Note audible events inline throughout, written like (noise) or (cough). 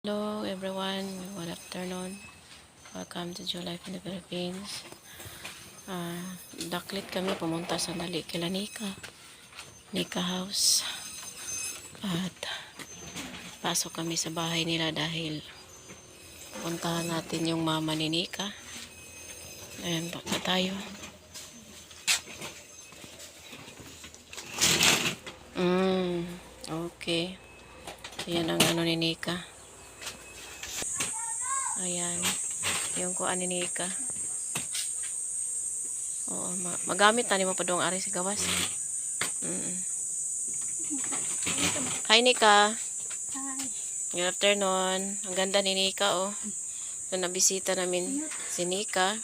Hello everyone, good afternoon. Welcome to Life in the Philippines. Ah, daklit kami pumunta sa Dali kila Nika. Nika House. At pasok kami sa bahay nila dahil puntahan natin yung mama ni Nika. Ayan, punta tayo. Mm, okay. Ayan ang ano ni Nika. Ayan. Yung kuan ni Nika. Oo, ma- magamit na ni mo pa doong ari sa gawas. Mm. Hi Nika. Hi. Good afternoon. Ang ganda ni Nika oh. So, nabisita namin si Nika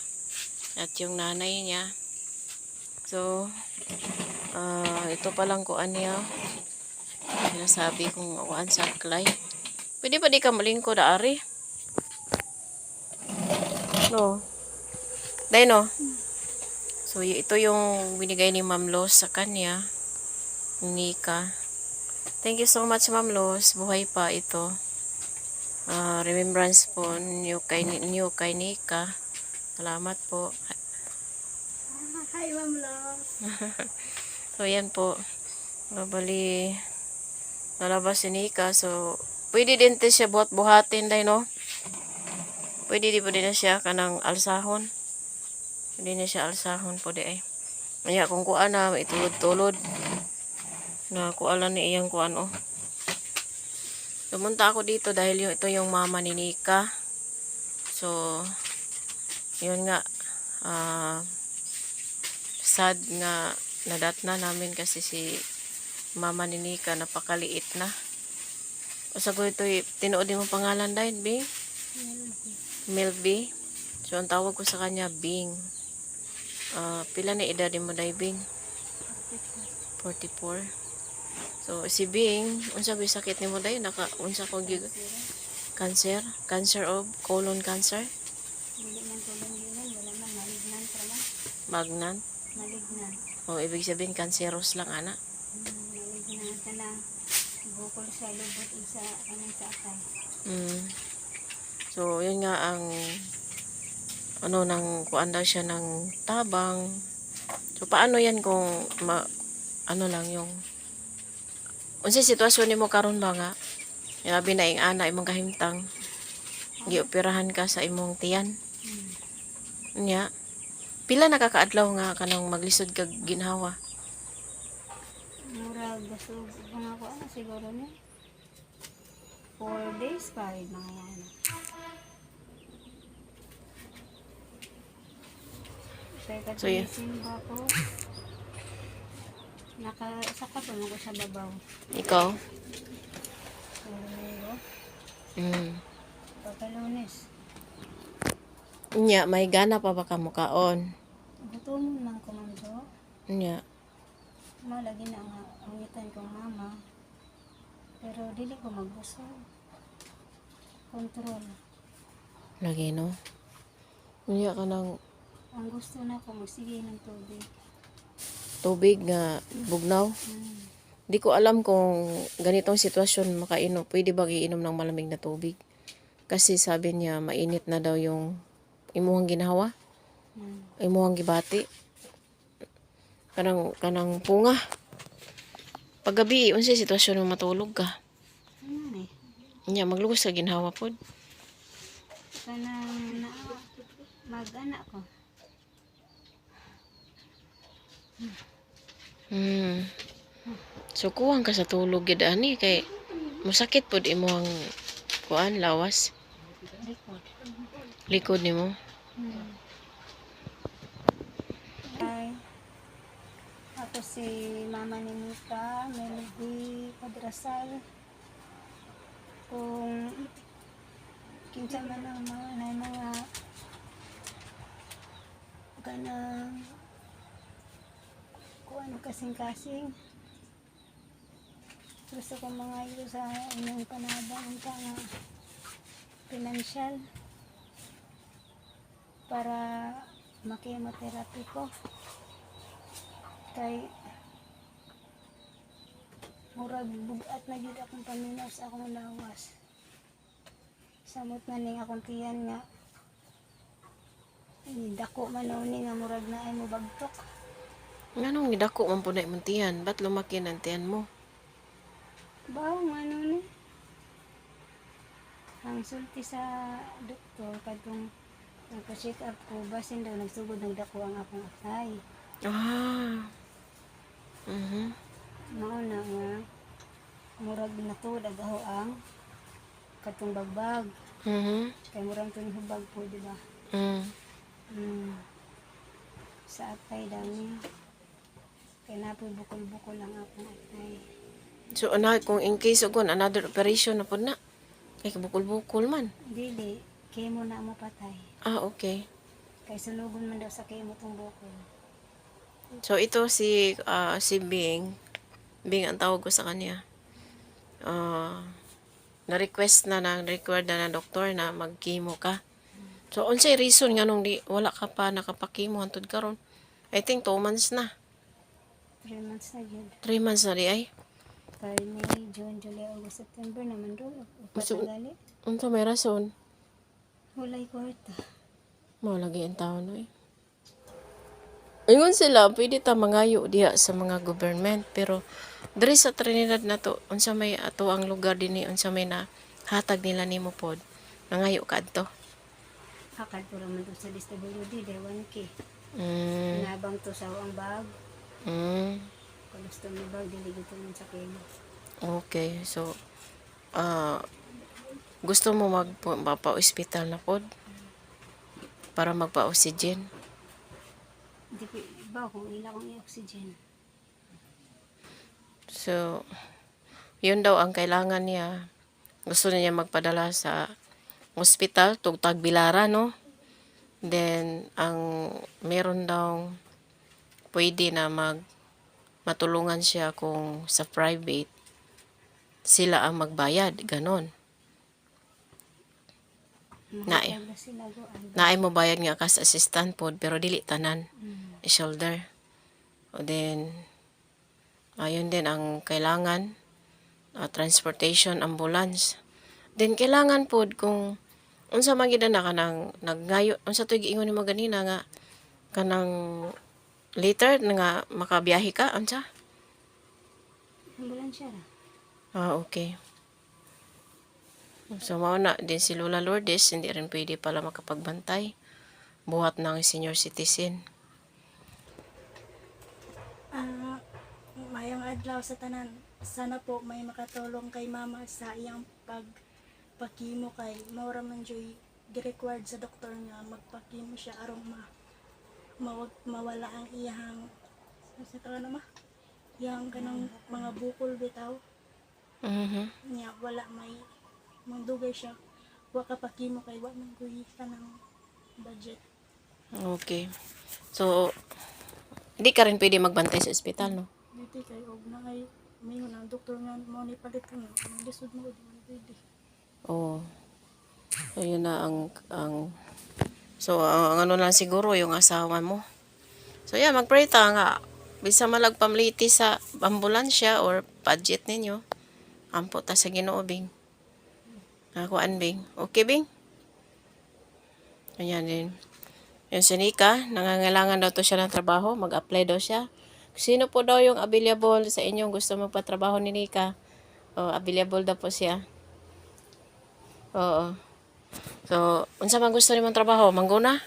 at yung nanay niya. So, ah ito pa lang kuan niya. Sinasabi kong kuan sa klay. Pwede pa di ka malingkod ari? No. Dahil no. So, ito yung binigay ni Ma'am Los sa kanya. Nika. Thank you so much, Ma'am Los. Buhay pa ito. Ah, remembrance po new kay, new kay Nika. Salamat po. Hi, Ma'am Love. (laughs) So, yan po. Nabali, nalabas si Nika. So, pwede din siya buhat buhatin dahil no. Pwede di po na siya kanang alsahon. Pwede na siya alsahon po di ay. Kaya kung kuan na, itulod-tulod. Na kualan ni iyang kuan oh. Pumunta ako dito dahil yung, ito yung mama ni Nika. So, yun nga. Ah, sad nga nadat na namin kasi si mama ni Nika napakaliit na. O sa ko ito, tinuod mo pangalan dahil, Bing? Milby. So, ang tawag ko sa kanya, Bing. Ah, pila na edad mo dahil, Bing? 44. So, si Bing, unsa ba sakit ni mo dahil? Naka, unsa ko gig... Cancer? Cancer of colon cancer? Magnan? Malignan. O, ibig sabihin, cancerous lang, ana. Hmm, malignan ka na. Bukol sa lubot isa anong sa akay. Mm. So, yun nga ang ano nang kuan daw siya ng tabang. So, paano yan kung ma, ano lang yung unsa sitwasyon nimo karon ba nga? Labi na ing ana imong kahimtang. Gioperahan ka sa imong tiyan. Nya. Pila nakakaadlaw nga kanang maglisod kag ginhawa? Mura gusto mga ko ano siguro ni. Four days pa rin mga yan. Teka, So, yun. simba ko. Nakasaka pa mo ko sa babaw. Ikaw? Pero, Mm. pagkalunes. Nya, may gana pa ba ka mukaon? Gutom man ko man to. Nya. Malagi na nga angitan kong mama. Pero dili ko magbusog. Control. Lagi no. Nya ka ng Ang gusto na ko magsige ng tubig. tubig nga bugnaw. Hmm. Di ko alam kung ganitong sitwasyon makainom, pwede ba iinom ng malamig na tubig? Kasi sabi niya, mainit na daw yung imuhang ginawa, Hmm. imuhang gibati. Kanang, kanang punga. Paggabi, unsa sitwasyon mo matulog ka? Ano eh. Nya, maglugos sa ginhawa pod. Kanang na mag-anak ko. Hmm. So, kuwang ka sa tulog gid ani kay masakit pod imuhang kuan lawas Likod. nimo. Hmm. Ay. Ako si mama ni Mika, Melody Padrasal. Kung kinsa man ang mga na mga kanang kung ano kasing-kasing. Gusto ko mga ito sa inyong panabang ka nga financial para makimotherapy ko. Kay murag bugat na gid akong paminaw sa akong lawas. Samot na ning akong tiyan nga. Dako man ni nga murag na ay mo bagtok. Nganong gidako man po na imong tiyan? Ba't lumaki ng tiyan mo? Bawo ano ni. Ang sulti sa doktor kadtong nagpa-check up ko basin daw nagsugod ng dako ang akong atay. Ah. Mhm. Mao na nga murag natuod agaho ang katong bagbag. Mhm. Kay murag to hubag po, di ba? Mm. Hmm. Sa atay dami. Kaya napoy bukol-bukol ang akong atay. So ana kung in case ugon another operation na po na. Kay bukol-bukol man. Dili, chemo na mo patay. Ah, okay. Kay sunugon man daw sa chemo tong bukol. So ito si ah, si Bing. Bing ang tawag ko sa kanya. Ah, na-request na na required na ng doktor na mag-chemo ka. So unsay reason nga nung di wala ka pa nakapakimo hantud karon? I think 2 months na. 3 months na yun. 3 months na di ay. Kay May, June, July, August, September naman do. Upat So- na gali. Unsa may rason? Walay kwarta. Mao lagi ang taon no eh. Ingon sila, pwede ta mangayo diha sa mga government pero diri sa Trinidad na to, unsa may ato ang lugar dinhi unsa may na hatag nila nimo pod. Nangayo ka adto. Akad ko raman to sa DSWD, day 1K. Mm. Nabang to sa ang bag. Mm. Kung gusto mo bag, dili gito man sa chemo. Okay. So ah gusto mo mag mapa-ospital na pod para magpa-oxygen. Di ko, ba kung ila kong i-oxygen. So, yun daw ang kailangan niya. Gusto niya magpadala sa hospital, tugtag bilara, no? Then, ang meron daw pwede na mag matulungan siya kung sa private sila ang magbayad, ganon. Nae. Mahal na sila go. Ay, Naay mo bayad nga ka sa assistant pod pero dili tanan mm. shoulder. O then, ayun din ang kailangan, uh, transportation, ambulance. Then, kailangan po kung unsa magida na kanang naggayo, unsa to giingon mo ganina nga kanang later nga makabiyahe ka, unsa? Ambulansya ra. Ah, okay. So, mao na din si Lola Lourdes, hindi rin pwede pala makapagbantay. Buhat ng senior citizen. Ah, mayong adlaw sa tanan. Sana po may makatulong kay mama sa iyang pagpakimo kay maura man joy gi-required sa doktor nga magpakimo siya aron ma mawag, mawala ang iyang ano sa tawag na ma? Yang kanang mga bukol bitaw Mhm. niya wala may mandugay siya wa ka pakimo kay wa man kuy kanang budget Okay. So, hindi ka rin pwede magbantay sa ospital, no? dito kay og na ay may ang doktor nga mo ni palit ko nga lisod mo pwede Oo. So, yun na ang, ang, so, ang, ano lang siguro, yung asawa mo. So, yeah, mag-pray ta nga. Bisa malagpamliti sa ambulansya or budget ninyo. Ampo ta sa ginoo, Bing. Nakuan, Bing. Okay, Bing? Ayan din. Yung si Nika, nangangailangan daw to siya ng trabaho. Mag-apply daw siya. Sino po daw yung available sa inyong gusto magpatrabaho ni Nika? Oh, available daw po siya. Oo. So, unsa man gusto nimong trabaho? Mangguna?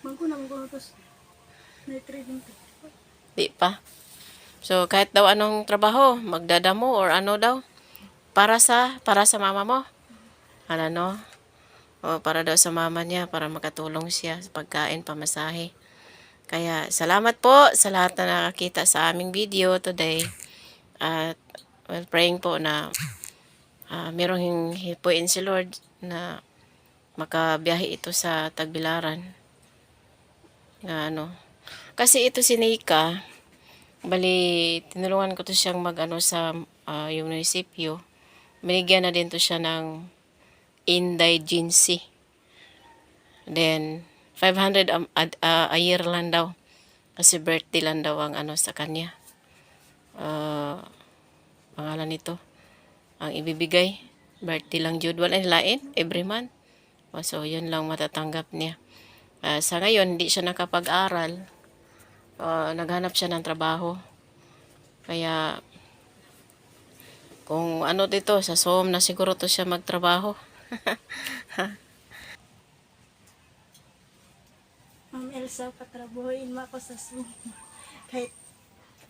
Mangko na mangko tos. May trading. Di pa. So, kahit daw anong trabaho, magdadamo or ano daw? Para sa, para sa mama mo? Ano, no? O, para daw sa mama niya, para makatulong siya sa pagkain, pamasahe. Kaya, salamat po sa lahat na nakakita sa aming video today. At, well, praying po na uh, merong hipuin si Lord na makabiyahe ito sa Tagbilaran. Na ano. Kasi ito si Nika, bali, tinulungan ko to siyang mag-ano sa ah, yung munisipyo. Binigyan na din to siya ng indigency. Then, 500 a, a- a- year lang daw. Kasi birthday lang daw ang ano sa kanya. Ah, pangalan nito. Ang ibibigay. birthday lang jud wala nilain every month. O, so yun lang matatanggap niya. Ah, sa ngayon hindi siya nakapag-aral. Ah, naghanap siya ng trabaho. Kaya kung ano dito sa SOM na siguro to siya magtrabaho. (laughs) Ma'am Elsa, patrabuhin mo ako sa Zoom. (laughs) Kahit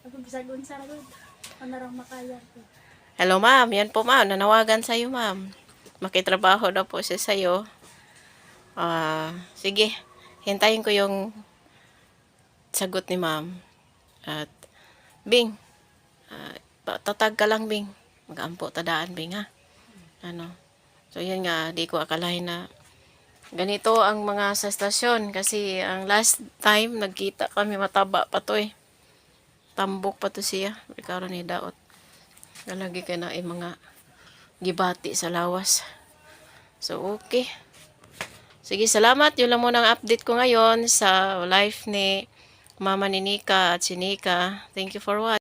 ako bisag unsa ra gud. Ano makaya ko. Hello ma'am, yan po ma'am, nanawagan sa iyo ma'am. Makitrabaho daw po siya sa iyo. Ah, sige, hintayin ko yung sagot ni ma'am. At Bing, pa- tatag ka lang Bing. Mag-ampo tadaan Bing ha. Ano? So yun nga, di ko akalain na ganito ang mga sa estasyon kasi ang last time nagkita kami mataba pa to eh. Tambok pa to siya. Ikaw ni daot. Nalagi ka na eh, mga gibati sa lawas. So, okay. Sige, salamat. Yun lang muna ang update ko ngayon sa life ni Mama ni Nika at si Nika. Thank you for watching.